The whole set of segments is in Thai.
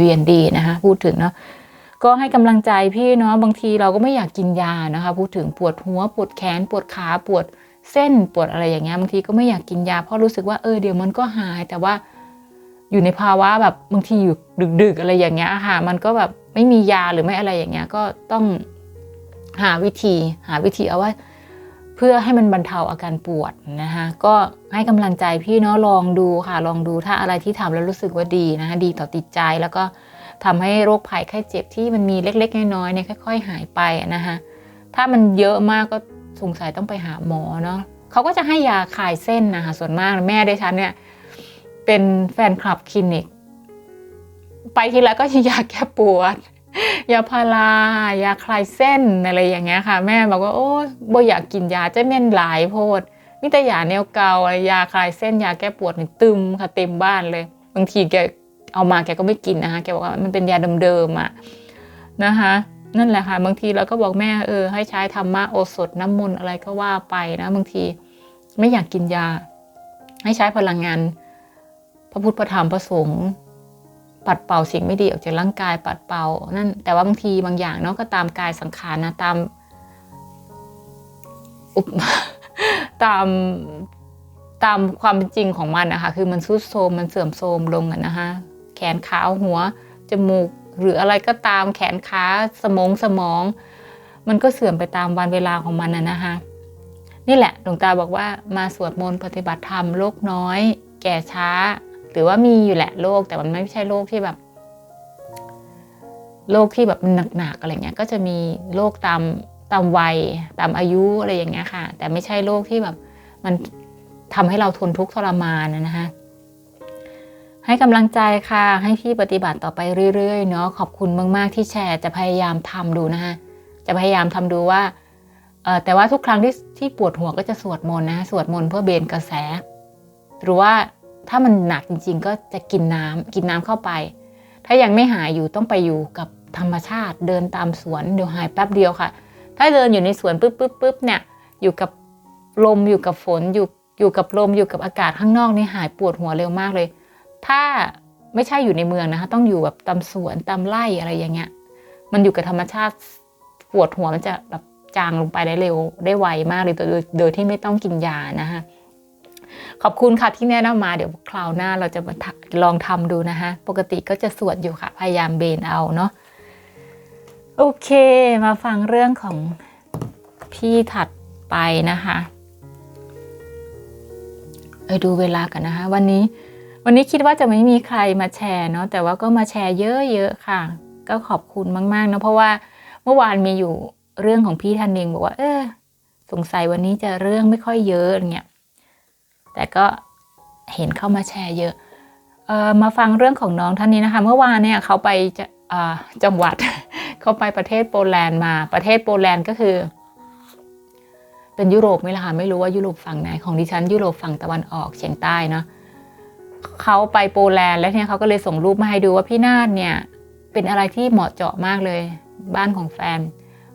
เวียนดีนะคะพูดถึงเนาะก็ให้กำลังใจพี่เนาะบางทีเราก็ไม่อยากกินยานะคะพูดถึงปวดหัว ปวดแขน ปวดขาปวดเส้นปวดอะไรอย่างเงี้ยบางทีก็ไม่อยากกินยาเพราะรู้สึกว่าเออเดี๋ยวมันก็หาย แต่ว่าอยู่ในภาวะแบบบางทีอยู่ดึก ๆ อะไรอย่างเงี้ยค่ะมันก็แบบไม่มียาหรือไม่อะไรอย่างเงี้ยก็ต้องหาวิธีหาวิธีเอาว่า พื่อให้มันบรรเทาอาการปวดนะคะก็ให้กำลังใจพี่เนาะลองดูค่ะ ลองดูถ้าอะไรที่ทำแล้วรู้สึกว่าดีนะคะดีต่อติดใจแล้วก็ทำให้โรคภัยไข้เจ็บที่มันมีเล็กๆน้อยๆเนี่ยค่อย ๆ หายไปนะคะถ้ามันเยอะมากก็สงสัยต้องไปหาหมอเนาะเขาก็จะให้ยาคลายเส้นนะคะส่วนมากแม่ได้ฉันเนี่ยเป็นแฟนคลับคลินิก ไปทีไรก็ยาแก้ปวด ยาพารายาคลายเส้นอะไรอย่างเงี้ยค่ะ แม่บอกว่าโอ้บ่อยากกินยาจะเม่นหลายโพดมิแต่ยาแนวเกายาคลายเส้นยาแก้ปวดนี่ตึมค่ะเต็มบ้านเลย บางทีแกเอามาแกก็ไม่กินนะคะแกบอกว่ามันเป็นยาเดิมๆอะนะคะนั่นแหละค่ะ บางทีเราก็บอกแม่เออให้ใช้ธรรมะโอสถน้ำมนต์อะไรก็ว่าไปนะ บางทีไม่อยากกินยา ให้ใช้พลังงาน พระพุทธพระธรรมพระสงฆ์ ปัดเป่าสิ่งไม่ดีออกจากร่างกายปัดเป่านั่นแต่ว่าบางทีบางอย่างเนาะก็ตามกายสังขารนะตามอุปตามตามความเป็นจริงของมันนะคะคือมันซุดโทมมันเสื่อมโทรมลงอะนะคะแขนขาหัวจมูกหรืออะไรก็ตามแขนขาสมองสมอง มันก็เสื่อมไปตามวันเวลาของมันนะนะคะนี่แหละหลวงตาบอกว่ามาสวดมนต์ปฏิบัติธรรมโรคน้อย แก่ช้า หรือว่ามีอยู่แหละโรคแต่มันไม่ใช่โรคที่แบบโรคที่แบบหนักๆอะไรเงี้ย ก็จะมีโรคตามตามวัยตามอายุอะไรอย่างเงี้ยค่ะ แต่ไม่ใช่โรคที่แบบมันทำให้เราทนทุกข์ทรมานนะนะคะให้กำลังใจค่ะ ให้พี่ปฏิบัติต่อไปเรื่อยๆเนาะขอบคุณมาก ๆ ที่แชร์จะพยายามทำดูนะคะจะพยายามทำดูว่าแต่ว่าทุกครั้งที่ที่ปวดหัวก็จะสวดมนต์นะสวดมนต์เพื่อเบนกระแส หรือว่า ถ้ามันหนักจริง ๆ ก็จะกินน้ำกินน้ำเข้าไป ถ้ายังไม่หายอยู่ต้องไปอยู่กับธรรมชาติเดินตามสวนเดี๋ยวหายแป๊บเดียวค่ะ ถ้าเดินอยู่ในสวนปุ๊บปุ๊บปุ๊บเนี่ยอยู่กับลมอยู่กับฝนอยู่อยู่กับลมอยู่กับอากาศข้างนอกนี่หายปวดหัวเร็วมากเลย ถ้าไม่ใช่อยู่ในเมืองนะคะ ต้องอยู่แบบตามสวนตามไร่อะไรอย่างเงี้ย มันอยู่กับธรรมชาติปวดหัวมันจะแบบจางลงไปได้เร็วได้ไวมากเลยโดยโดยที่ไม่ต้องกินยานะคะ ขอบคุณค่ะที่แนะนำมาเดี๋ยวคราวหน้าเราจะมาลองทำดูนะคะปกติก็จะสวดอยู่ค่ะ พยายามเบนเอาเนาะโอเค มาฟังเรื่องของพี่ถัดไปนะคะเออดูเวลากันนะคะวันนี้วันนี้คิดว่าจะไม่มีใครมาแชร์เนาะแต่ว่าก็มาแชร์เยอะๆค่ะ ก็ขอบคุณมากๆนะเพราะว่าเมื่อวานมีอยู่เรื่องของพี่ท่านหนึ่งบอกว่า เออสงสัยวันนี้จะเรื่องไม่ค่อยเยอะอย่างเงี้ย แต่ก็เห็นเข้ามาแชร์เยอะออมาฟังเรื่องของน้องท่านนี้นะคะ เมื่อวานเนี่ยเขาไปจ,จังหวัดเขาไปประเทศโปแลนด์มาประเทศโปแลนด์ก็คือ เป็นยุโรปไหมล่ะคะไม่รู้ว่ายุโรปฝั่งไหนของดิฉันยุโรปฝั่งตะวันออกเฉียงใต้เนาะเขาไปโปแลนด์แล้วเนี่ยเขาก็เลยส่งรูปมาให้ดูว่าพี่นาฏเนี่ย เป็นอะไรที่เหมาะเจาะมากเลย บ้านของแฟน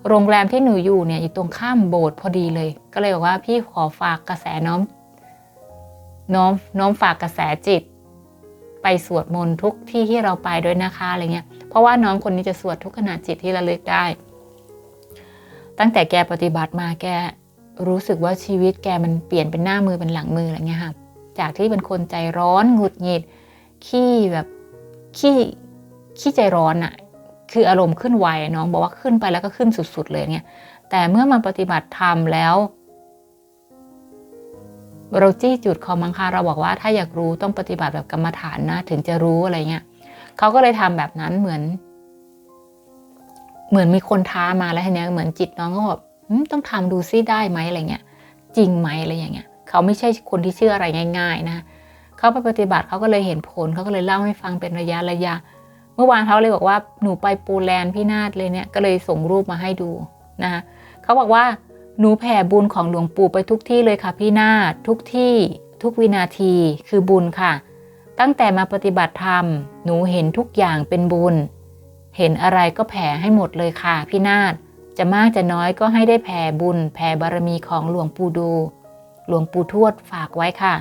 โรงแรมที่หนูอยู่เนี่ยอยู่ตรงข้ามโบสถ์พอดีเลย ก็เลยบอกว่าพี่ขอฝากกระแสน้อม น้อมน้อมฝากกระแสจิต ไปสวดมนต์ทุกที่ที่เราไปด้วยนะคะอะไรเงี้ย เพราะว่าน้องคนนี้จะสวดทุกขณะจิตที่ระลึกได้ ตั้งแต่แกปฏิบัติมาแกรู้สึกว่าชีวิตแกมันเปลี่ยนเป็นหน้ามือเป็นหลังมืออะไรเงี้ยค่ะ จากที่เป็นคนใจร้อนหงุดหงิดขี้แบบขี้ขี้ใจร้อนอะคืออารมณ์ขึ้นไวน้องบอกว่าขึ้นไปแล้วก็ขึ้นสุด ๆ เลยเนี่ยแต่เมื่อมาปฏิบัติธรรมแล้ว เราจี้จุดคอมังคาเราบอกว่าถ้าอยากรู้ต้องปฏิบัติแบบกรรมฐานนะถึงจะรู้อะไรเงี้ยเขาก็เลยทำแบบนั้นเหมือน เหมือนมีคนท้ามาแล้วทีเนี้ยเหมือนจิตน้องก็แบบต้องทำดูซิได้ไหมอะไรเงี้ยจริงไหมอะไรอย่างเงี้ยเขาไม่ใช่คนที่เชื่ออะไรง่าย ๆ นะเขาไปปฏิบัติเขาก็เลยเห็นผลเขาก็เลยเล่าให้ฟังเป็นระยะระยะ เมื่อวานเขาเลยบอกว่าหนูไปปูแลนด์พี่นาดเลยเนี่ยก็เลยส่งรูปมาให้ดูนะคะเขาบอกว่า หนูแผ่บุญของหลวงปู่ไปทุกที่เลยค่ะพี่นาทุกที่ทุกวินาทีคือบุญค่ะ ตั้งแต่มาปฏิบัติธรรม หนูเห็นทุกอย่างเป็นบุญ เห็นอะไรก็แผ่ให้หมดเลยค่ะพี่นาฏจะมากจะน้อยก็ให้ได้แผ่บุญ แผ่บารมีของหลวงปู่ดู หลวงปู่ทวดฝากไว้ค่ะ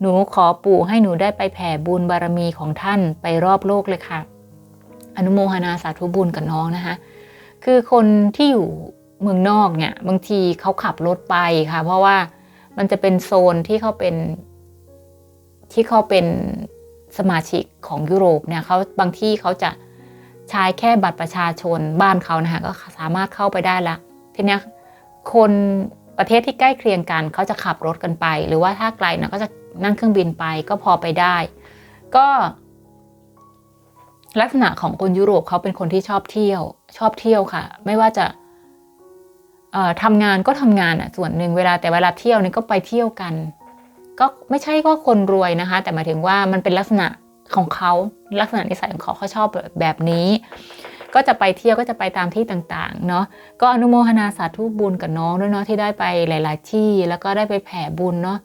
หนูขอปู่ให้หนูได้ไปแผ่บุญบารมีของท่านไปรอบโลกเลยค่ะ อนุโมทนาสาธุบุญกับน้องนะคะ คือคนที่อยู่ เมืองนอกเนี่ยบางทีเขาขับรถไปค่ะ เพราะว่ามันจะเป็นโซนที่เขาเป็น ที่เขาเป็นสมาชิกของยุโรปเนี่ยเขาบางที่เขาจะใช้แค่บัตรประชาชนบ้านเขานะคะก็สามารถเข้าไปได้ละทีนี้คนประเทศที่ใกล้เคียงกันเขาจะขับรถกันไป หรือว่าถ้าไกลนะก็จะนั่งเครื่องบินไปก็พอไปได้ ก็ ลักษณะของคนยุโรปเขาเป็นคนที่ชอบเที่ยว ชอบเที่ยวค่ะ ไม่ว่าจะ ทำงานก็ทำงานอะส่วนหนึ่งเวลาแต่เวลาเที่ยวนี่ก็ไปเที่ยวกัน ก็ไม่ใช่ว่าคนรวยนะคะ แต่หมายถึงว่ามันเป็นลักษณะของเขาลักษณะนิสัยของเขาเขาชอบแบบนี้ ก็จะไปเที่ยวก็จะไปตามที่ต่างๆเนาะก็อนุโมทนาสาธุบุญกับน้องด้วยเนาะที่ได้ไปหลาย ๆ ที่แล้วก็ได้ไปแผ่บุญเนาะ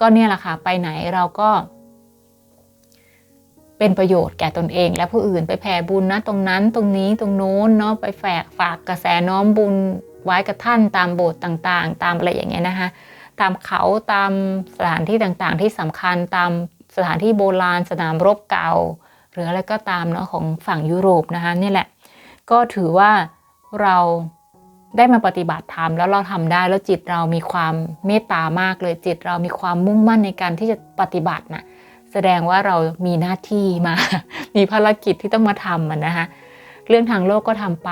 ก็เนี่ยแหละค่ะไปไหนเราก็ เป็นประโยชน์แก่ตนเอง และผู้อื่นไปแผ่บุญนะตรงนั้นตรงนี้ตรงโน้นเนาะไปแฝกฝากกระแสน้อมบุญ ไว้กับท่านตามโบสถ์ต่างๆ ตามอะไรอย่างเงี้ยนะคะตามเขาตามสถานที่ต่างๆ ที่สำคัญตามสถานที่โบราณสนามรบเก่า หรืออะไรก็ตามเนาะของฝั่งยุโรปนะคะนี่แหละ ก็ถือว่าเราได้มาปฏิบัติธรรมแล้วเราทำได้แล้วจิตเรามีความเมตตามากเลยจิตเรามีความมุ่งมั่นในการที่จะปฏิบัติน่ะแสดงว่าเรามีหน้าที่มา มีภารกิจที่ต้องมาทำมันนะคะ เรื่องทางโลกก็ทำไป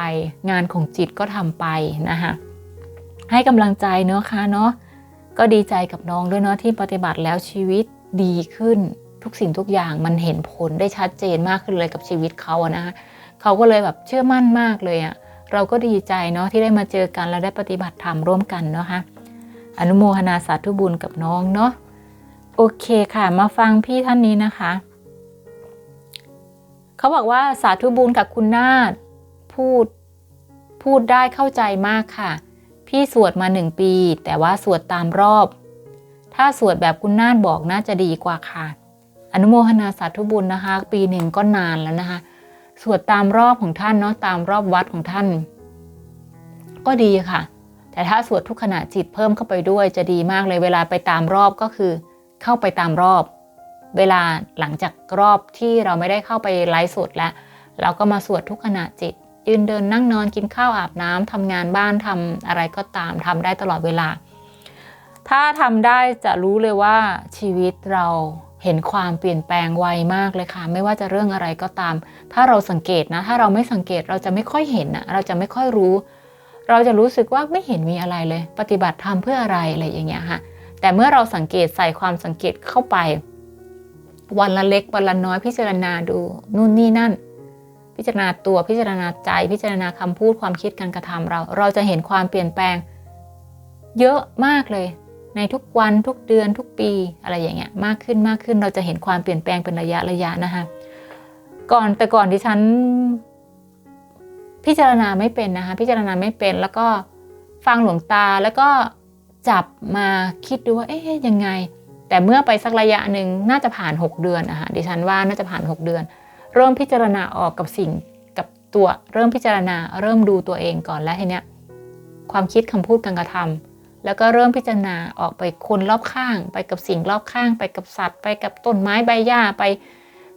งานของจิตก็ทำไปนะคะให้กำลังใจเนาะค่ะเนาะก็ดีใจกับน้องด้วยเนาะที่ปฏิบัติแล้วชีวิตดีขึ้นทุกสิ่งทุกอย่างมันเห็นผลได้ชัดเจนมากขึ้นเลยกับชีวิตเขาอะนะคะเขาก็เลยแบบเชื่อมั่นมากเลยอะเราก็ดีใจเนาะที่ได้มาเจอกันแล้วได้ปฏิบัติธรรมร่วมกันเนาะค่ะอนุโมทนาสาธุบุญกับน้องเนาะโอเคค่ะ มาฟังพี่ท่านนี้นะคะ เขาบอกว่าสาธุบุญกับคุณนาฏพูดพูดได้เข้าใจมากค่ะ พี่สวดมาหนึ่งปี แต่ว่าสวดตามรอบ ถ้าสวดแบบคุณนาฏบอกน่าจะดีกว่าค่ะ อนุโมทนาสาธุบุญนะคะ ปีหนึ่งก็นานแล้วนะคะ สวดตามรอบของท่านเนาะตามรอบวัดของท่าน ก็ดีค่ะ แต่ถ้าสวดทุกขณะจิตเพิ่มเข้าไปด้วยจะดีมากเลยเวลาไปตามรอบก็คือ เข้าไปตามรอบ เวลาหลังจากรอบที่เราไม่ได้เข้าไปไลฟ์สดแล้ว เราก็มาสวดทุกขณะจิต ยืนเดินนั่งนอนกินข้าวอาบน้ำทำงานบ้านทำอะไรก็ตามทำได้ตลอดเวลา ถ้าทำได้จะรู้เลยว่าชีวิตเราเห็นความเปลี่ยนแปลงไวมากเลยค่ะ ไม่ว่าจะเรื่องอะไรก็ตาม ถ้าเราสังเกตนะ ถ้าเราไม่สังเกตเราจะไม่ค่อยเห็นนะเราจะไม่ค่อยรู้ เราจะรู้สึกว่าไม่เห็นมีอะไรเลย ปฏิบัติธรรมเพื่ออะไรอะไรอย่างเงี้ยค่ะแต่เมื่อเราสังเกตใส่ความสังเกตเข้าไป วันละเล็กวันละน้อยพิจารณาดูนู่นนี่นั่น พิจารณาตัวพิจารณาใจ พิจารณาคำพูดความคิดการกระทำเรา เราจะเห็นความเปลี่ยนแปลง เยอะมากเลย ในทุกวันทุกเดือนทุกปีอะไรอย่างเงี้ยมากขึ้นมากขึ้นเราจะเห็นความเปลี่ยนแปลงเป็นระยะระยะนะคะก่อนแต่ก่อนที่ฉัน พิจารณาไม่เป็นนะคะ พิจารณาไม่เป็นแล้วก็ฟังหลวงตาแล้วก็จับมาคิดดูว่าเอ๊ะยังไง แต่เมื่อไปสักระยะหนึ่งน่าจะผ่าน 6 เดือนนะคะดิฉันว่าน่าจะผ่าน 6 เดือน เริ่มพิจารณาออกกับสิ่งกับตัวเริ่มพิจารณาเริ่มดูตัวเองก่อนแล้วทีเนี้ยความคิดคำพูดการกระทำแล้วก็เริ่มพิจารณาออกไปคนรอบข้าง ไปกับสิ่งรอบข้าง ไปกับสัตว์ ไปกับต้นไม้ใบหญ้าไป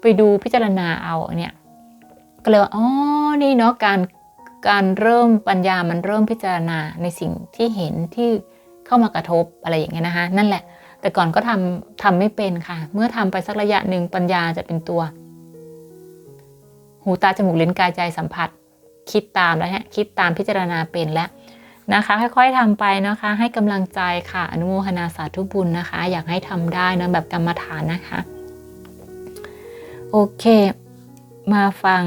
ไปดูพิจารณาเอาเนี่ยก็เลยว่าอ๋อนี่เนาะการการเริ่มปัญญามันเริ่มพิจารณาในสิ่งที่เห็นที่เข้ามากระทบอะไรอย่างเงี้ยนะคะนั่นแหละ แต่ก่อนก็ทำทำไม่เป็นค่ะ เมื่อทำไปสักระยะหนึ่งปัญญาจะเป็นตัว หูตาจมูกลิ้นกายใจสัมผัส คิดตามแล้วฮะคิดตามพิจารณาเป็นแล้วนะคะ ค่อย ๆทำไปนะคะ ให้กำลังใจค่ะ อนุโมทนาสาธุบุญนะคะ อยากให้ทำได้นะแบบกรรมฐานนะคะ โอเค มาฟัง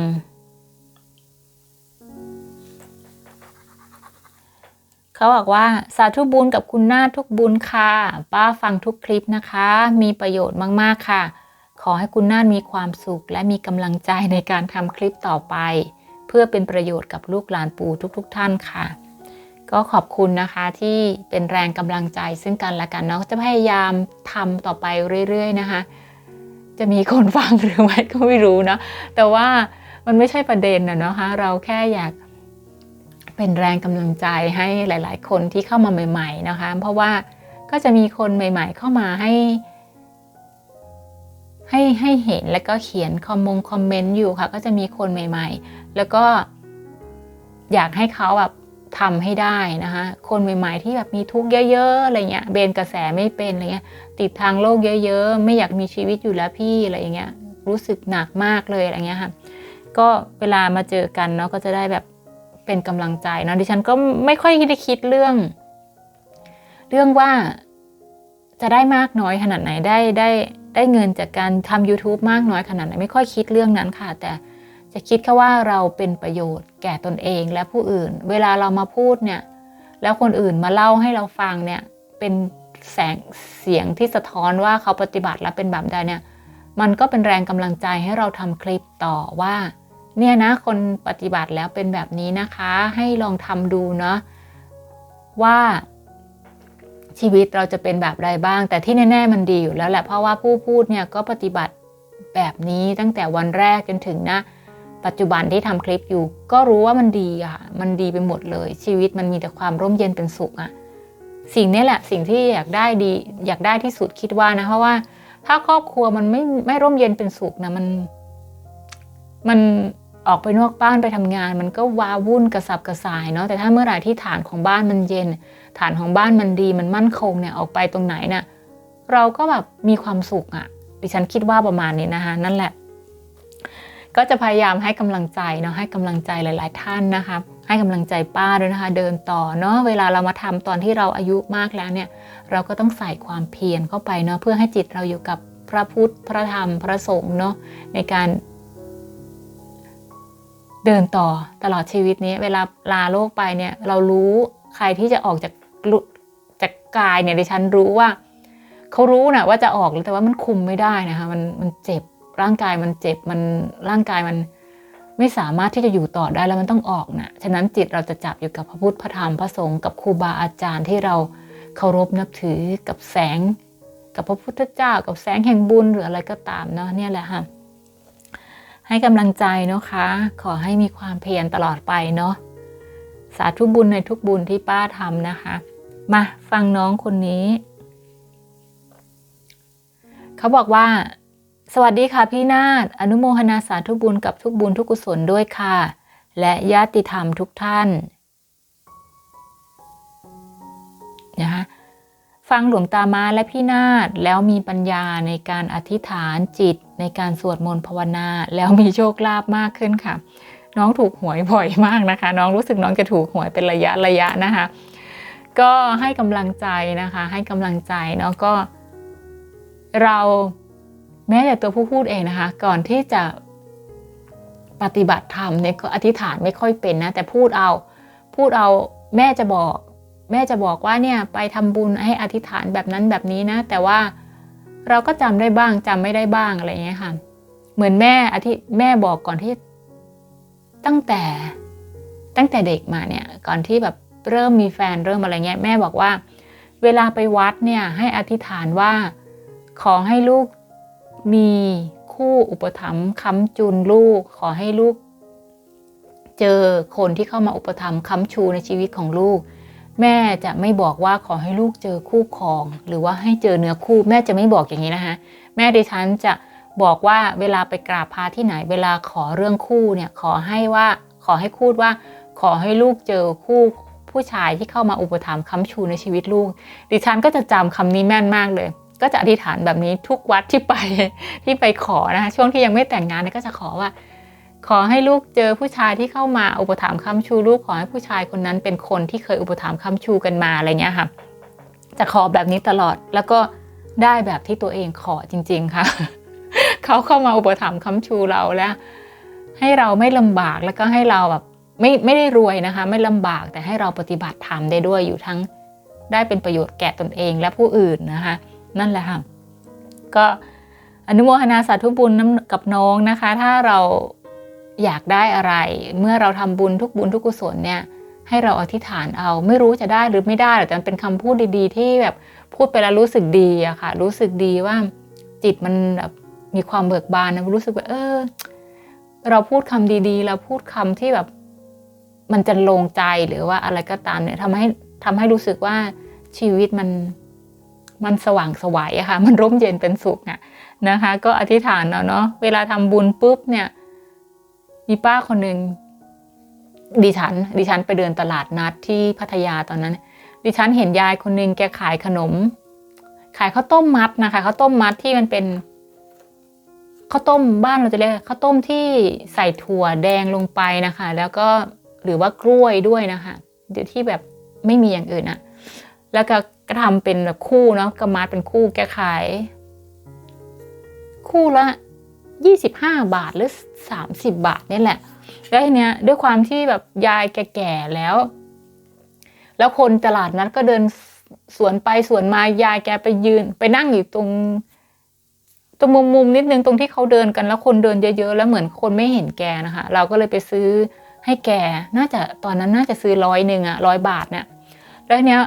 เขาบอกว่าสาธุบุญกับคุณนาทุกบุญค่ะ ป้าฟังทุกคลิปนะคะ มีประโยชน์มากๆค่ะ ขอให้คุณนามีความสุข และมีกำลังใจในการทำคลิปต่อไป เพื่อเป็นประโยชน์กับลูกหลานปู่ทุกๆท่านค่ะ ก็ขอบคุณนะคะที่เป็นแรงกำลังใจซึ่งกันและกันเนาะจะพยายามทำต่อไปเรื่อยๆนะคะ จะมีคนฟังหรือไม่ก็ไม่รู้เนาะแต่ว่ามันไม่ใช่ประเด็นนะเนาะคะ เราแค่อยาก เป็นแรงกำลังใจให้หลาย ๆ คนที่เข้ามาใหม่ ๆ นะคะ เพราะว่าก็จะมีคนใหม่ ๆ เข้ามาให้ ให้ให้เห็นแล้วก็เขียนคอมมงคอมเมนต์อยู่ค่ะ ก็จะมีคนใหม่ ๆ แล้วก็อยากให้เขาแบบทำให้ได้นะคะ คนใหม่ๆ ที่แบบมีทุกข์เยอะๆอะไรเงี้ยเบนกระแสไม่เป็นอะไรเงี้ย ติดทางโลกเยอะ ๆ ไม่อยากมีชีวิตอยู่แล้วพี่อะไรเงี้ย รู้สึกหนักมากเลยอะไรเงี้ยค่ะ ก็เวลามาเจอกันเนาะก็จะได้แบบ เป็นกำลังใจนะดิฉันก็ไม่ค่อยได้คิดเรื่อง เรื่องว่าจะได้มากน้อยขนาดไหนได้ได้ได้เงินจากการทำ YouTube มากน้อยขนาดไหนไม่ค่อยคิดเรื่องนั้นค่ะ แต่จะคิดแค่ว่าเราเป็นประโยชน์แก่ตนเองและผู้อื่น เวลาเรามาพูดเนี่ย แล้วคนอื่นมาเล่าให้เราฟังเนี่ย เป็นแสงเสียงที่สะท้อนว่าเขาปฏิบัติแล้วเป็นแบบใดเนี่ย มันก็เป็นแรงกำลังใจให้เราทำคลิปต่อว่า เนี่ยนะคนปฏิบัติแล้วเป็นแบบนี้นะคะ ให้ลองทำดูเนาะว่าชีวิตเราจะเป็นแบบใดบ้าง แต่ที่แน่ ๆ มันดีอยู่แล้วแหละเพราะว่าผู้พูดเนี่ยก็ปฏิบัติแบบนี้ตั้งแต่วันแรกจนถึงนะ ปัจจุบันที่ทำคลิปอยู่ ก็รู้ว่ามันดีอะมันดีไปหมดเลย ชีวิตมันมีแต่ความร่มเย็นเป็นสุขอะสิ่งนี้แหละสิ่งที่อยากได้ดี อยากได้ที่สุดคิดว่านะเพราะว่า ถ้าครอบครัวมันไม่ไม่ร่มเย็นเป็นสุขนะมัน มัน ออกไปนอกบ้านไปทำงาน มันก็ว้าวุ่นกระสับกระส่ายเนาะแต่ถ้าเมื่อไหร่ที่ฐานของบ้านมันเย็น ฐานของบ้านมันดีมันมั่นคงเนี่ยออกไปตรงไหนเนะ่ยเราก็แบบมีความสุขอะ่ะดิฉันคิดว่าประมาณนี้นะคะนั่นแหละ ก็จะพยายามให้กำลังใจเนาะให้กำลังใจหลาย ๆ ท่านนะคะให้กำลังใจป้าด้วยนะคะ เดินต่อเนาะเวลาเรามาทำตอนที่เราอายุมากแล้วเนี่ย เราก็ต้องใส่ความเพียรเข้าไปเนาะเพื่อให้จิตเราอยู่กับพระพุทธพระธรรมพระสงฆ์เนาะในการ เดินต่อตลอดชีวิตนี้ เวลาลาโลกไปเนี่ย เรารู้ใครที่จะออกจากจากกายเนี่ยดิฉันรู้ว่าเขารู้นะว่าจะออกแต่ว่ามันคุมไม่ได้นะคะมันมันเจ็บร่างกายมันเจ็บมันร่างกายมันไม่สามารถที่จะอยู่ต่อได้แล้วมันต้องออกนะฉะนั้นจิตเราจะจับอยู่กับพระพุทธพระธรรมพระสงฆ์กับครูบาอาจารย์ที่เราเคารพนับถือกับแสง กับพระพุทธเจ้า กับแสงแห่งบุญหรืออะไรก็ตามเนาะเนี่ยแหละค่ะ ให้กำลังใจนะคะ ขอให้มีความเพียรตลอดไปเนาะสาธุบุญในทุกบุญที่ป้าทำนะคะ มาฟังน้องคนนี้ เขาบอกว่า สวัสดีค่ะพี่นาฏอนุโมทนาสาธุบุญกับทุกบุญทุกกุศลด้วยค่ะ และญาติธรรมทุกท่านนะคะ ฟังหลวงตามาและพี่นาฏแล้วมีปัญญาในการอธิษฐานจิต ในการสวดมนต์ภาวนา แล้วมีโชคลาภมากขึ้นค่ะ น้องถูกหวยบ่อยมากนะคะ น้องรู้สึกน้องจะถูกหวยเป็นระยะระยะนะคะ ก็ให้กำลังใจนะคะ ให้กำลังใจเนาะก็ เราแม้แต่ตัวผู้พูดเองนะคะ ก่อนที่จะปฏิบัติธรรมเนี่ยก็อธิษฐานไม่ค่อยเป็นนะ แต่พูดเอาพูดเอาแม่จะบอก แม่จะบอกว่าเนี่ยไปทำบุญให้อธิษฐานแบบนั้นแบบนี้นะ แต่ว่าเราก็จำได้บ้างจำไม่ได้บ้างอะไรเงี้ยค่ะ เหมือนแม่อธิแม่บอกก่อนที่ ตั้งแต่ตั้งแต่เด็กมาเนี่ย ก่อนที่แบบเริ่มมีแฟนเริ่มอะไรเงี้ยแม่บอกว่า เวลาไปวัดเนี่ยให้อธิษฐานว่าขอให้ลูกมีคู่อุปถัมภ์ค้ำจุนลูก ขอให้ลูก เจอคนที่เข้ามาอุปถัมภ์ค้ำชูในชีวิตของลูก แม่จะไม่บอกว่าขอให้ลูกเจอคู่ครอง หรือว่าให้เจอเนื้อคู่ แม่จะไม่บอกอย่างนี้นะคะแม่ดิฉันจะบอกว่าเวลาไปกราบพาที่ไหน เวลาขอเรื่องคู่เนี่ยขอให้ว่าขอให้พูดว่า ขอให้ลูกเจอคู่ผู้ชายที่เข้ามาอุปถัมภ์ค้ำชูในชีวิตลูก ดิฉันก็จะจำคำนี้แม่นมากเลย ก็จะอธิษฐานแบบนี้ทุกวัดที่ไปที่ไปขอนะคะช่วงที่ยังไม่แต่งงานก็จะขอว่า ขอให้ลูกเจอผู้ชายที่เข้ามาอุปถัมภ์ค้ำชูลูกขอให้ผู้ชายคนนั้นเป็นคนที่เคยอุปถัมภ์ค้ำชูกันมาอะไรเงี้ยค่ะ จะขอแบบนี้ตลอดแล้วก็ได้แบบที่ตัวเองขอจริง ๆค่ะ เขาเข้ามาอุปถัมภ์ค้ำชูเราแล้ว ให้เราไม่ลำบากแล้วก็ให้เราแบบไม่ไม่ได้รวยนะคะ ไม่ลำบากแต่ให้เราปฏิบัติธรรมได้ด้วยอยู่ทั้งได้เป็นประโยชน์แก่ตนเองและผู้อื่นนะคะ นั่นแหละค่ะก็อนุโมทนาสาธุบุญกับน้องนะคะ ถ้าเรา อยากได้อะไร เมื่อเราทำบุญทุกบุญทุกกุศลเนี่ยให้เราอธิษฐานเอาไม่รู้จะได้หรือไม่ได้แต่มันเป็นคำพูดดีๆ ที่แบบพูดไปแล้วรู้สึกดีอะค่ะ รู้สึกดีว่าจิตมันแบบมีความเบิกบานนะรู้สึกว่าเออ เราพูดคำดีๆ เราพูดคำที่แบบมันจะลงใจหรือว่าอะไรก็ตามเนี่ยทำให้ทำให้รู้สึกว่าชีวิตมันมันสว่างสวัยอะค่ะ มันร่มเย็นเป็นสุขอะนะคะ ก็อธิษฐานเอาเนาะเวลาทำบุญปุ๊บเนี่ย มีป้าคนหนึ่งดิฉัน ดิฉันไปเดินตลาดนัดที่พัทยาตอนนั้น ดิฉันเห็นยายคนหนึ่งแกขายขนม ขายข้าวต้มมัดนะคะข้าวต้มมัดที่มันเป็นข้าวต้มบ้านเราจะเรียกข้าวต้มที่ใส่ถั่วแดงลงไปนะคะ แล้วก็หรือว่ากล้วยด้วยนะคะเดี๋ยวที่แบบไม่มีอย่างอื่นอะแล้วก็ก็ทำเป็นแบบคู่เนาะกระมัดเป็นคู่แกขาย คู่ละ ยี่สิบห้าบาทหรือสามสิบบาทนี่แหละ แล้วทีเนี้ยด้วยความที่แบบยายแก่ๆแล้ว แล้วคนตลาดนั้นก็เดินสวนไปสวนมายายแกไปยืน ไปนั่งอยู่ตรงตรงมุมมุมๆนิดนึงตรงที่เขาเดินกันแล้วคนเดินเยอะๆแล้วเหมือนคนไม่เห็นแกนะคะ เราก็เลยไปซื้อให้แกน่าจะตอนนั้นน่าจะซื้อร้อยหนึ่งอะร้อยบาทเนี่ยแล้วเนี้ย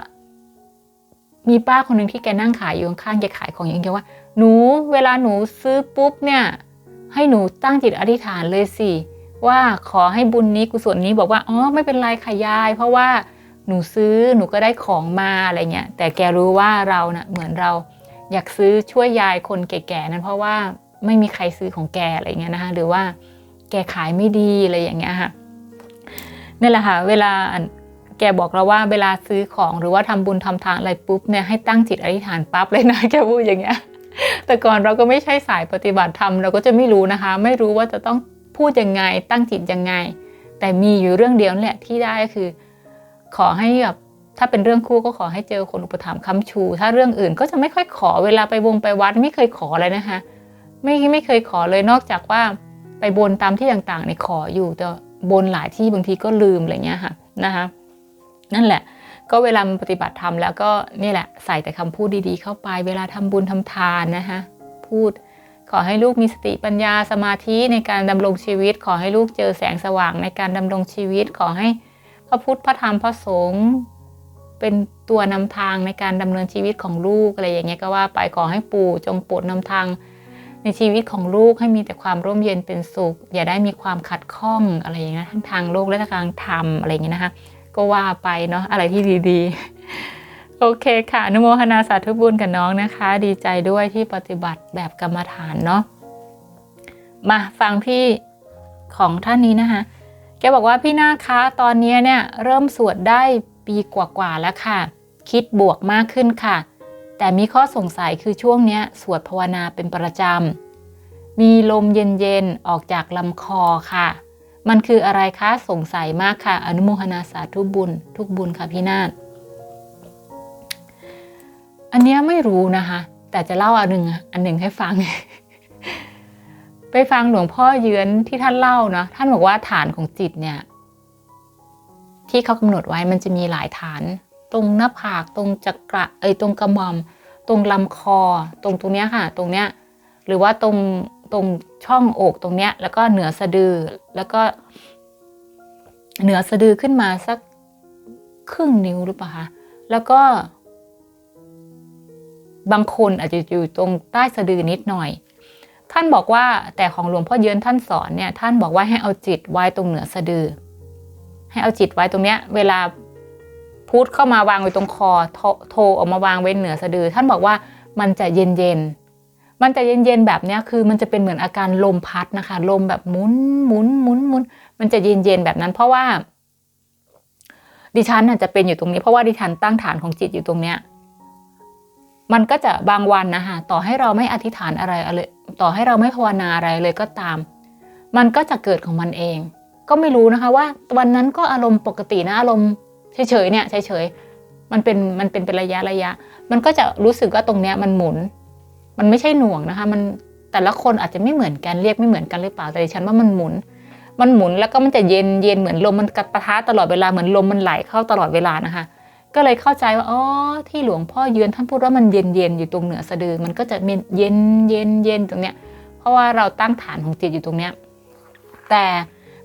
มีป้าคนหนึ่งที่แกนั่งขายอยู่ข้างๆแกขายของอย่างเงี้ยว่า หนูเวลาหนูซื้อปุ๊บเนี่ย ให้หนูตั้งจิตอธิษฐานเลยสิว่าขอให้บุญนี้กุศลนี้บอกว่าอ๋อไม่เป็นไรค่ะยาย เพราะว่าหนูซื้อหนูก็ได้ของมาอะไรเงี้ยแต่แกรู้ว่าเราเนะ่ะเหมือนเราอยากซื้อช่วยยายคนแก่ๆนั้นเพราะว่าไม่มีใครซื้อของแกอะไรเงี้ยนะคะหรือว่าแกขายไม่ดีอะไรอย่างเงี้ยค่ะนี่แหละค่ะเวลาแกบอกเราว่าเวลาซื้อของหรือว่าทำบุญทำทานอะไรปุ๊บเนี่ยให้ตั้งจิตอธิษฐานปั๊บเลยนะแกพูดอย่างเงี้ย แต่ก่อนเราก็ไม่ใช่สายปฏิบัติธรรมเราก็จะไม่รู้นะคะ ไม่รู้ว่าจะต้องพูดยังไงตั้งจิตยังไง แต่มีอยู่เรื่องเดียวแหละที่ได้ก็คือ ขอให้แบบถ้าเป็นเรื่องคู่ก็ขอให้เจอคนอุปถัมภ์ค้ำชู ถ้าเรื่องอื่นก็จะไม่ค่อยขอเวลาไปวงไปวัดไม่เคยขอเลยนะคะ ไม่ไม่เคยขอเลยนอกจากว่าไปบนตามที่ต่างๆในขออยู่แต่บนหลายที่บางทีก็ลืมอะไรเงี้ยค่ะนะคะ นั่นแหละ ก็เวลาปฏิบัติธรรมแล้วก็นี่แหละใส่แต่คำพูดดีๆ เข้าไป เวลาทำบุญทำทานนะคะพูดขอให้ลูกมีสติปัญญาสมาธิในการดำรงชีวิต ขอให้ลูกเจอแสงสว่างในการดำรงชีวิต ขอให้พระพุทธพระธรรมพระสงฆ์เป็นตัวนำทางในการดำเนินชีวิตของลูกอะไรอย่างเงี้ยก็ว่าไปขอให้ปู่จงโปรดนำทาง ในชีวิตของลูกให้มีแต่ความร่มเย็นเป็นสุข อย่าได้มีความขัดข้องอะไรอย่างเงี้ยทั้งทางโลกและทางธรรมอะไรอย่างเงี้ยนะคะ ก็ว่าไปเนาะอะไรที่ดีๆ โอเคค่ะนุโมทนาสาธุบุญกับน้องนะคะ ดีใจด้วยที่ปฏิบัติแบบกรรมฐานเนาะมาฟังที่ของท่านนี้นะคะแกบอกว่าพี่นาคะตอนนี้เนี่ยเริ่มสวดได้ปีกว่าๆแล้วค่ะ คิดบวกมากขึ้นค่ะ แต่มีข้อสงสัยคือช่วงนี้สวดภาวนาเป็นประจำมีลมเย็นๆ ออกจากลำคอค่ะ มันคืออะไรคะสงสัยมากค่ะ อนุโมทนาสาธุบุญ ทุกบุญค่ะพี่นาฏอันเนี้ยไม่รู้นะคะ แต่จะเล่าอันหนึ่งอันหนึ่งให้ฟัง ไปฟังหลวงพ่อเยือนที่ท่านเล่าเนาะท่านบอกว่าฐานของจิตเนี่ย ที่เขากำหนดไว้มันจะมีหลายฐาน ตรงหน้าผากตรงจักระเอ้ยตรงกระหม่อม ตรงลำคอ ตรงตรงเนี้ยค่ะ ตรงเนี้ย หรือว่าตรง ตรงช่องอกตรงเนี้ย แล้วก็เหนือสะดือ แล้วก็ เหนือสะดือขึ้นมาสักครึ่งนิ้วหรือเปล่าคะแล้วก็ บางคนอาจจะอยู่ตรงใต้สะดือนิดหน่อย ท่านบอกว่าแต่ของหลวงพ่อเยือนท่านสอนเนี่ย ท่านบอกว่าให้เอาจิตไว้ตรงเหนือสะดือ ให้เอาจิตไว้ตรงเนี้ย เวลาพูดเข้ามาวางไว้ตรงคอโทโทรออกมาวางไว้เหนือสะดือ ท่านบอกว่ามันจะเย็นเย็น มันจะเย็นๆแบบเนี้ยคือมันจะเป็นเหมือนอาการลมพัดนะคะ ลมแบบหมุนหมุนหมุนหมุนมันจะเย็นๆแบบนั้น เพราะว่า ดิฉันน่ะจะเป็นอยู่ตรงนี้ เพราะว่าดิฉันตั้งฐานของจิตอยู่ตรงเนี้ยมันก็จะบางวันนะคะต่อให้เราไม่อธิษฐานอะไรเลยต่อให้เราไม่ภาวนาอะไรเลยก็ตาม มันก็จะเกิดของมันเอง ก็ไม่รู้นะคะว่าวันนั้นก็อารมณ์ปกตินะอารมณ์เฉยๆเนี่ยเฉยๆมันเป็นมันเป็นเป็นระยะระยะ มันก็จะรู้สึกว่าตรงเนี้ยมันหมุน มันไม่ใช่หน่วงนะคะ มันแต่ละคนอาจจะไม่เหมือนกันเรียกไม่เหมือนกันหรือเปล่าแต่ดิฉันว่ามันหมุน มันหมุนแล้วก็มันจะเย็นเย็นเหมือนลมมันกัดปะทะตลอดเวลาเหมือนลมมันไหลเข้าตลอดเวลานะคะ ก็เลยเข้าใจว่าอ๋อที่หลวงพ่อเยือนท่านพูดว่ามันเย็นเย็นอยู่ตรงเหนือสะดือ มันก็จะเย็นเย็นเย็นตรงเนี้ย เพราะว่าเราตั้งฐานของจิตอยู่ตรงเนี้ยแต่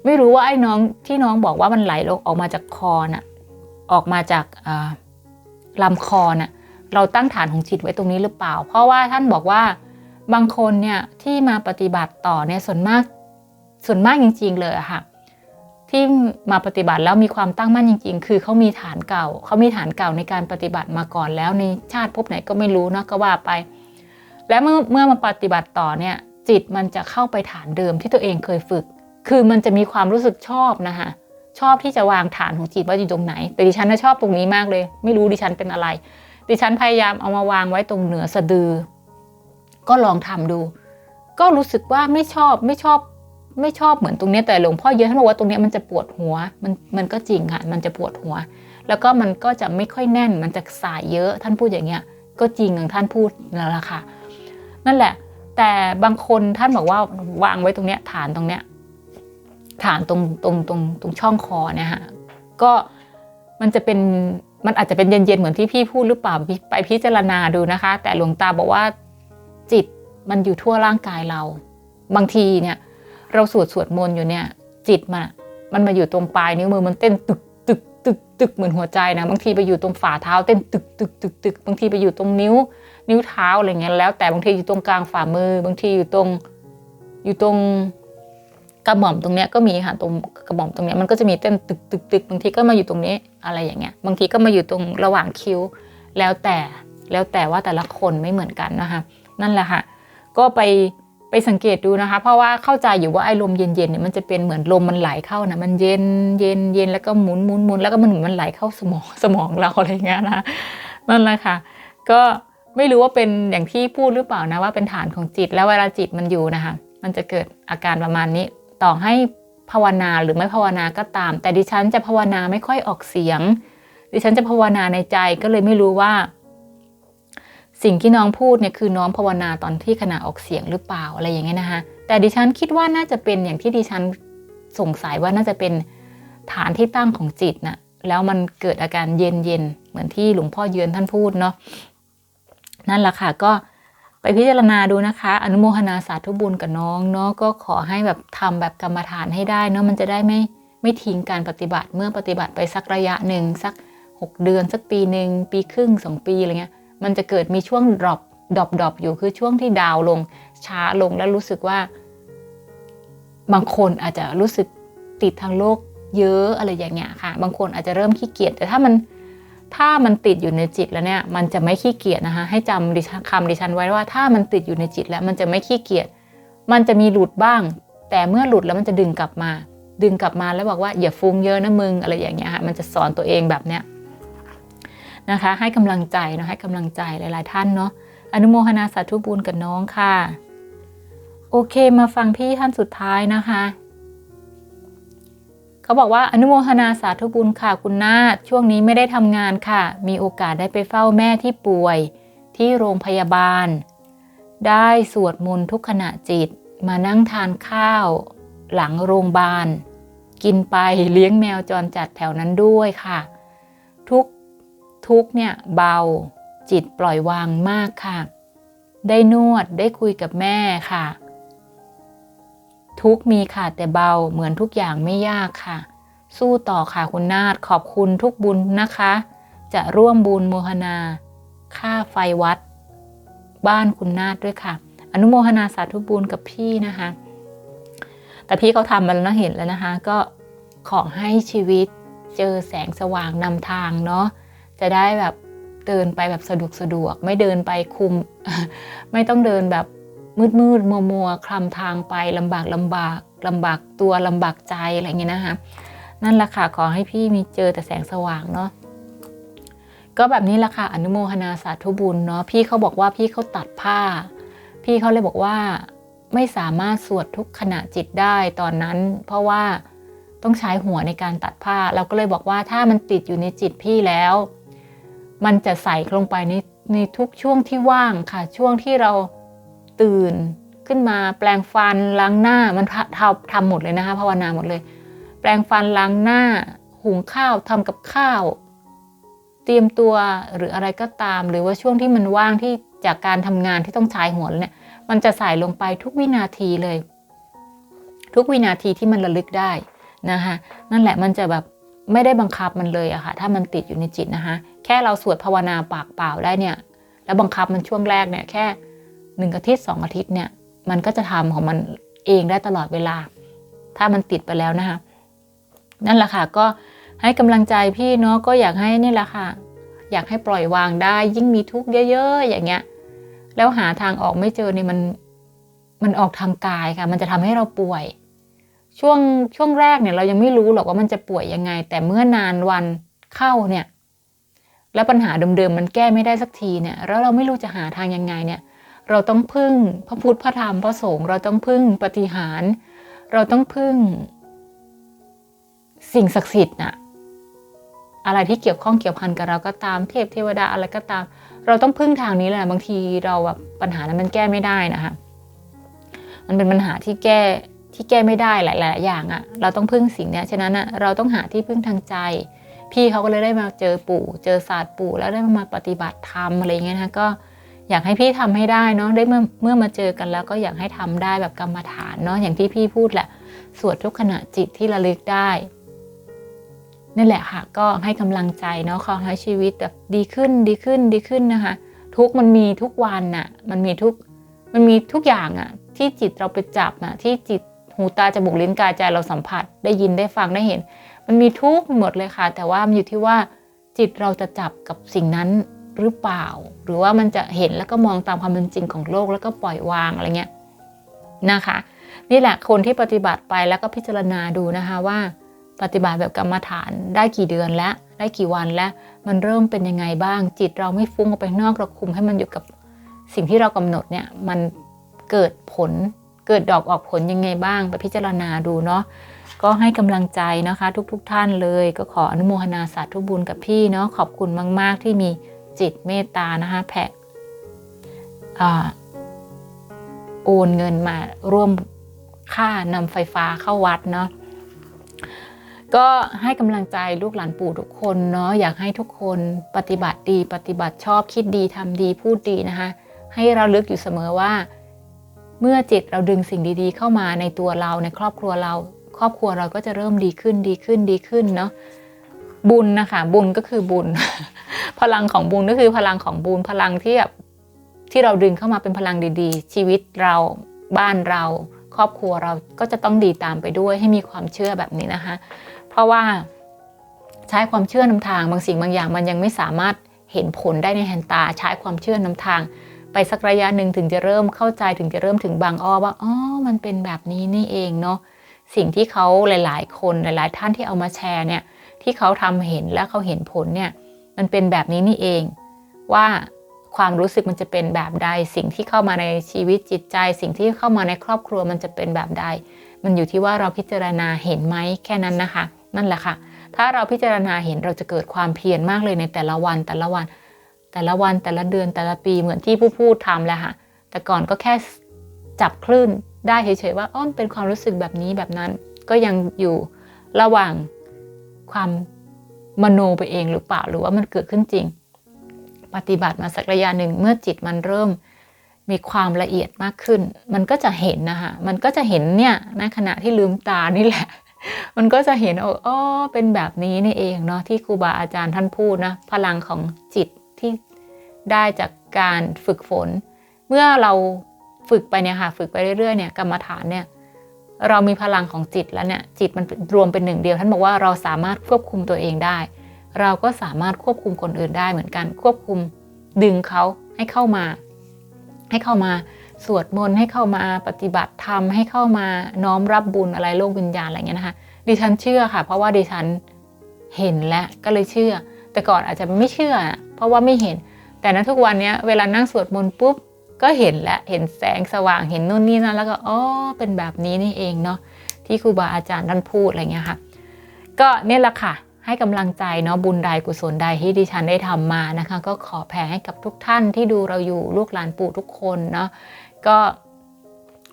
ไม่รู้ว่าไอ้น้องที่น้องบอกว่ามันไหลลงออกมาจากคอน่ะออกมาจากลำคอน่ะ เราตั้งฐานของจิตไว้ตรงนี้หรือเปล่า เพราะว่าท่านบอกว่าบางคนเนี่ยที่มาปฏิบัติต่อเนี่ยส่วนมากส่วนมากจริง ๆ เลยค่ะ ที่มาปฏิบัติแล้วมีความตั้งมั่นจริง ๆ คือเขามีฐานเก่าเขามีฐานเก่าในการปฏิบัติมาก่อนแล้วในชาติภพไหนก็ไม่รู้นะก็ว่าไป และเมื่อเมื่อมาปฏิบัติต่อเนี่ยจิตมันจะเข้าไปฐานเดิมที่ตัวเองเคยฝึก คือมันจะมีความรู้สึกชอบนะคะชอบที่จะวางฐานของจิตว่าอยู่ตรงไหน แต่ดิฉันน่ะชอบตรงนี้มากเลย ไม่รู้ดิฉันเป็นอะไร ดิฉันพยายามเอามาวางไว้ตรงเหนือสะดือ ก็ลองทำดู ก็รู้สึกว่าไม่ชอบไม่ชอบไม่ชอบเหมือนตรงเนี้ยแต่หลวงพ่อเยอะท่านบอกว่าตรงเนี้ยมันจะปวดหัวมันมันก็จริงค่ะมันจะปวดหัว แล้วก็มันก็จะไม่ค่อยแน่นมันจะสายเยอะท่านพูดอย่างเงี้ย ก็จริงอย่างท่านพูดนั่นแหละค่ะ นั่นแหละ แต่บางคนท่านบอกว่าวางไว้ตรงเนี้ยฐานตรงเนี้ยฐานตรงตรงตรงตรงช่องคอเนี่ยค่ะก็มันจะเป็น มันอาจจะเป็นเย็นๆเหมือนที่พี่พูดหรือเปล่าไปพิจารณาดูนะคะ แต่หลวงตาบอกว่าจิตมันอยู่ทั่วร่างกายเรา บางทีเนี่ย เราสวดสวดมนต์อยู่เนี่ย จิตมันมันมาอยู่ตรงปลายนิ้วมือมันเต้นตึกตึกตึกตึกเหมือนหัวใจนะบางทีไปอยู่ตรงฝ่าเท้าเต้นตึกตึกตึกตึกบางทีไปอยู่ตรงนิ้ว นิ้วเท้าอะไรเงี้ยแล้ว แต่บางทีอยู่ตรงกลางฝ่ามือบางทีอยู่ตรงอยู่ตรง กระหม่อมตรงเนี้ยก็มีค่ะตรงกระหม่อมตรงเนี้ยมันก็จะมีเต้นตึกตึกตึกบางทีก็มาอยู่ตรงนี้อะไรอย่างเงี้ยบางทีก็มาอยู่ตรงระหว่างคิ้ว แล้วแต่แล้วแต่ว่าแต่ละคนไม่เหมือนกันนะคะนั่นแหละค่ะก็ไปไปสังเกตดูนะคะ เพราะว่าเข้าใจอยู่ว่าไอ้ลมเย็นๆเนี่ยมันจะเป็นเหมือนลมมันไหลเข้านะมันเย็นเย็นเย็นแล้วก็หมุนหมุนหมุนแล้วก็มันเหมือนมันไหลเข้าสมองสมองเราอะไรเงี้ยนะนั่นแหละค่ะ ก็ไม่รู้ว่าเป็นอย่างที่พูดหรือเปล่านะว่าเป็นฐานของจิตแล้วเวลาจิตมันอยู่นะคะ มันจะเกิดอาการประมาณนี้ ต่อให้ภาวนาหรือไม่ภาวนาก็ตาม แต่ดิฉันจะภาวนาไม่ค่อยออกเสียง ดิฉันจะภาวนาในใจก็เลยไม่รู้ว่า สิ่งที่น้องพูดเนี่ยคือน้องภาวนาตอนที่ขณะออกเสียงหรือเปล่าอะไรอย่างเงี้ยนะคะแต่ดิฉันคิดว่าน่าจะเป็นอย่างที่ดิฉันสงสัยว่าน่าจะเป็นฐานที่ตั้งของจิตนะแล้วมันเกิดอาการเย็นเย็นเหมือนที่หลวงพ่อเยือนท่านพูดเนาะนั่นแหละค่ะก็ ไปพิจารณาดูนะคะ อนุโมทนาสาธุบุญกับน้องเนาะก็ขอให้แบบทำแบบกรรมฐานให้ได้เนาะมันจะได้ไม่ไม่ทิ้งการปฏิบัติเมื่อปฏิบัติไปสักระยะหนึ่งสัก 6 เดือน สักปีหนึ่งปีครึ่ง 2 ปีอะไรเงี้ยมันจะเกิดมีช่วงดรอปดรอปดรอปอยู่คือช่วงที่ดาวลงช้าลงแล้วรู้สึกว่า บางคนอาจจะรู้สึกติดทางโลกเยอะอะไรอย่างเงี้ยค่ะ บางคนอาจจะเริ่มขี้เกียจแต่ถ้ามัน ถ้ามันติดอยู่ในจิตแล้วเนี่ยมันจะไม่ขี้เกียจนะคะให้จำคำดิฉันไว้ว่าถ้ามันติดอยู่ในจิตแล้วมันจะไม่ขี้เกียจมันจะมีหลุดบ้าง แต่เมื่อหลุดแล้วมันจะดึงกลับมา ดึงกลับมาแล้วบอกว่าอย่าฟุ้งเยอะนะมึงอะไรอย่างเงี้ยค่ะมันจะสอนตัวเองแบบเนี้ยนะคะให้กำลังใจเนาะให้กำลังใจหลาย ๆ ท่านเนาะอนุโมทนาสาธุบุญกับน้องค่ะ โอเคมาฟังพี่ท่านสุดท้ายนะคะ เขาบอกว่าอนุโมทนาสาธุบุญค่ะคุณนาฏช่วงนี้ไม่ได้ทำงานค่ะ มีโอกาสได้ไปเฝ้าแม่ที่ป่วย ที่โรงพยาบาล ได้สวดมนต์ทุกขณะจิต มานั่งทานข้าว หลังโรงพยาบาล กินไปเลี้ยงแมวจรจัดแถวนั้นด้วยค่ะ ทุกทุกเนี่ยเบาจิตปล่อยวางมากค่ะ ได้นวดได้คุยกับแม่ค่ะ ทุกมีค่ะแต่เบาเหมือนทุกอย่างไม่ยากค่ะ สู้ต่อค่ะคุณนาฏขอบคุณทุกบุญนะคะ จะร่วมบุญโมหนา ค่าไฟวัด บ้านคุณนาฏด้วยค่ะ อนุโมทนาสาธุบุญกับพี่นะคะ แต่พี่เขาทำมาแล้วนะเห็นแล้วนะคะ ก็ขอให้ชีวิตเจอแสงสว่างนำทางเนาะจะได้แบบเดินไปแบบสะดวกสะดวก ไม่เดินไปคุม ไม่ต้องเดินแบบ มืดมืดมัวมัวคลำทางไปลำบากลำบากลำบากตัวลำบากใจอะไรเงี้ยนะคะนั่นแหละค่ะขอให้พี่มีเจอแต่แสงสว่างเนาะก็แบบนี้แหละค่ะอนุโมทนาสาธุบุญเนาะพี่เขาบอกว่าพี่เขาตัดผ้า พี่เขาเลยบอกว่าไม่สามารถสวดทุกขณะจิตได้ตอนนั้น เพราะว่าต้องใช้หัวในการตัดผ้า เราก็เลยบอกว่าถ้ามันติดอยู่ในจิตพี่แล้ว มันจะใส่ลงไปในในทุกช่วงที่ว่างค่ะ ช่วงที่เรา ตื่นขึ้นมาแปลงฟันล้างหน้ามันทำทำหมดเลยนะคะภาวนาหมดเลย แปลงฟันล้างหน้า หุงข้าวทำกับข้าว เตรียมตัวหรืออะไรก็ตาม หรือว่าช่วงที่มันว่างที่จากการทำงานที่ต้องใช้หัวเนี่ยมันจะใส่ลงไปทุกวินาทีเลย ทุกวินาทีที่มันระลึกได้นะคะนั่นแหละมันจะแบบไม่ได้บังคับมันเลยอะค่ะถ้ามันติดอยู่ในจิตนะคะ แค่เราสวดภาวนาปากเปล่าได้เนี่ย แล้วบังคับมันช่วงแรกเนี่ยแค่ หนึ่งอาทิตย์สองอาทิตย์เนี่ยมันก็จะทำของมันเองได้ตลอดเวลา ถ้ามันติดไปแล้วนะคะ นั่นแหละค่ะก็ให้กำลังใจพี่เนาะก็อยากให้นี่แหละค่ะ อยากให้ปล่อยวางได้ ยิ่งมีทุกข์เยอะ ๆ อย่างเงี้ย แล้วหาทางออกไม่เจอเนี่ยมันมันออกทางกายค่ะ มันจะทำให้เราป่วย ช่วงช่วงแรกเนี่ยเรายังไม่รู้หรอกว่ามันจะป่วยยังไง แต่เมื่อนานวันเข้าเนี่ย แล้วปัญหาเดิมๆมันแก้ไม่ได้สักทีเนี่ย แล้วเราไม่รู้จะหาทางยังไงเนี่ย เราต้องพึ่งพระพุทธพระธรรมพระสงฆ์เราต้องพึ่งปฏิหาร เราต้องพึ่ง สิ่งศักดิ์สิทธิ์น่ะอะไรที่เกี่ยวข้องเกี่ยวพันกับเราก็ตามเทพเทวดาอะไรก็ตาม เราต้องพึ่งทางนี้แหละบางทีเราแบบปัญหานั้นมันแก้ไม่ได้นะคะมันเป็นปัญหาที่แก้ที่แก้ไม่ได้หลาย ๆ อย่างอะ่ะ เราต้องพึ่งสิ่งเนี้ยฉะนั้นอะ่ะเราต้องหาที่พึ่งทางใจ พี่เขาก็เลยได้มาเจอปู่ เจอศาสตร์ปู่แล้วได้มาปฏิบัติธรรมอะไรเงี้ยนะก็ อยากให้พี่ทำให้ได้เนาะได้เมื่อเมื่อมาเจอกันแล้วก็อยากให้ทำได้แบบกรรมฐานเนาะอย่างที่พี่พูดแหละ สวดทุกขณะจิตที่ระลึกได้นี่แหละค่ะ ก็ให้กำลังใจเนาะขอให้ชีวิตแบบดีขึ้นดีขึ้นดีขึ้นนะคะ ทุกมันมีทุกวันน่ะมันมีทุกมันมีทุกอย่างอะที่จิตเราไปจับอะที่จิตหูตาจมูกลิ้นกายใจเราสัมผัส ได้ยินได้ฟังได้เห็น มันมีทุกหมดเลยค่ะ แต่ว่ามันอยู่ที่ว่าจิตเราจะจับกับสิ่งนั้น หรือเปล่า หรือว่ามันจะเห็นแล้วก็มองตามความเป็นจริงของโลกแล้วก็ปล่อยวางอะไรเงี้ยนะคะ นี่แหละคนที่ปฏิบัติไปแล้วก็พิจารณาดูนะคะว่า ปฏิบัติแบบกรรมฐานได้กี่เดือนแล้วได้กี่วันแล้วมันเริ่มเป็นยังไงบ้าง จิตเราไม่ฟุ้งออกไปนอกเราคุมให้มันอยู่กับสิ่งที่เรากำหนดเนี่ยมันเกิดผลเกิดดอกออกผลยังไงบ้างไปพิจารณาดูเนาะก็ให้กำลังใจนะคะ ทุกๆทท่านเลย ก็ขออนุโมทนาสาธุบุญกับพี่เนาะขอบคุณมาก ๆ ที่มี จิตเมตตานะคะแผ่โอนเงินมาร่วมค่านำไฟฟ้าเข้าวัดเนาะก็ให้กำลังใจลูกหลานปู่ทุกคนเนาะอยากให้ทุกคนปฏิบัติดี ปฏิบัติชอบคิดดีทำดีพูดดีนะคะ ให้เราลึกอยู่เสมอว่า เมื่อจิตเราดึงสิ่งดีๆ เข้ามาในตัวเราในครอบครัวเรา ครอบครัวเราก็จะเริ่มดีขึ้นดีขึ้นดีขึ้นเนาะบุญนะคะ บุญก็คือบุญ พลังของบุญก็คือพลังของบุญพลังที่แบบที่เราดึงเข้ามาเป็นพลังดีๆ ชีวิตเราบ้านเรา ครอบครัวเราก็จะต้องดีตามไปด้วยให้มีความเชื่อแบบนี้นะคะ เพราะว่าใช้ความเชื่อนำทางบางสิ่งบางอย่างมันยังไม่สามารถเห็นผลได้ในแหนตา ใช้ความเชื่อนำทาง ไปสักระยะหนึ่งถึงจะเริ่มเข้าใจถึงจะเริ่มถึงบางอ้อว่าอ๋อมันเป็นแบบนี้นี่เองเนาะสิ่งที่เขาหลาย ๆ คนหลาย ๆ ท่านที่เอามาแชร์เนี่ยที่เขาทำเห็นและเขาเห็นผลเนี่ย มันเป็นแบบนี้นี่เอง ว่าความรู้สึกมันจะเป็นแบบใด สิ่งที่เข้ามาในชีวิตจิตใจ สิ่งที่เข้ามาในครอบครัวมันจะเป็นแบบใด มันอยู่ที่ว่าเราพิจารณาเห็นไหมแค่นั้นนะคะ นั่นแหละค่ะ ถ้าเราพิจารณาเห็นเราจะเกิดความเพียรมากเลยในแต่ละวันแต่ละวัน แต่ละวันแต่ละเดือนแต่ละปีเหมือนที่ผู้พูดทำแหละค่ะ แต่ก่อนก็แค่จับคลื่นได้เฉยๆว่าอ้อมเป็นความรู้สึกแบบนี้แบบนั้น ก็ยังอยู่ระหว่างความ มโนไปเองหรือเปล่าหรือว่ามันเกิดขึ้นจริง ปฏิบัติมาสักระยะหนึ่งเมื่อจิตมันเริ่มมีความละเอียดมากขึ้น มันก็จะเห็นนะคะมันก็จะเห็นเนี่ยในขณะที่ลืมตานี่แหละ มันก็จะเห็นอ๋อเป็นแบบนี้นี่เองเนาะที่ครูบาอาจารย์ท่านพูดนะพลังของจิตที่ได้จากการฝึกฝน เมื่อเราฝึกไปเนี่ยค่ะฝึกไปเรื่อยๆเนี่ยกรรมฐานเนี่ย เรามีพลังของจิตแล้วเนี่ยจิตมันรวมเป็นหนึ่งเดียว ท่านบอกว่าเราสามารถควบคุมตัวเองได้ เราก็สามารถควบคุมคนอื่นได้เหมือนกัน ควบคุมดึงเขาให้เข้ามา ให้เข้ามาสวดมนต์ให้เข้ามาปฏิบัติธรรมให้เข้ามาน้อมรับบุญอะไรโลกวิญญาณอะไรเงี้ยนะคะดิฉันเชื่อค่ะ เพราะว่าดิฉันเห็นแล้วก็เลยเชื่อ แต่ก่อนอาจจะไม่เชื่อ เพราะว่าไม่เห็น แต่ณทุกวันนี้เวลานั่งสวดมนต์ปุ๊บ ก็เห็นและเห็นแสงสว่างเห็นนู่นนี่นั่นแล้วก็อ๋อเป็นแบบนี้นี่เองเนาะที่ครูบาอาจารย์ท่านพูดอะไรเงี้ยค่ะ ก็เนี่ยแหละค่ะ ให้กำลังใจเนาะบุญใดกุศลใดที่ดิฉันได้ทำมานะคะ ก็ขอแผ่ให้กับทุกท่านที่ดูเราอยู่ลูกหลานปู่ทุกคนเนาะก็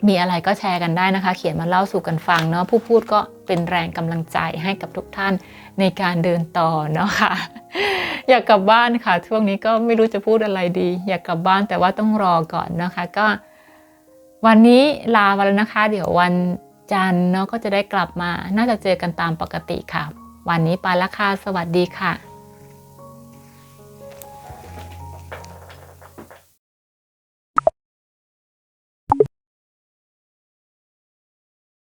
มีอะไรก็แชร์กันได้นะคะ เขียนมาเล่าสู่กันฟังเนาะผู้พูดก็เป็นแรงกำลังใจให้กับทุกท่าน ในการเดินต่อเนาะค่ะ อยากกลับบ้านค่ะ ช่วงนี้ก็ไม่รู้จะพูดอะไรดี อยากกลับบ้านแต่ว่าต้องรอก่อนนะคะ ก็ วันนี้ลาไปแล้วนะคะ เดี๋ยววันจันทร์เนาะก็จะได้กลับมา น่าจะเจอกันตามปกติค่ะ วันนี้ไปละค่ะ สวัสดีค่ะ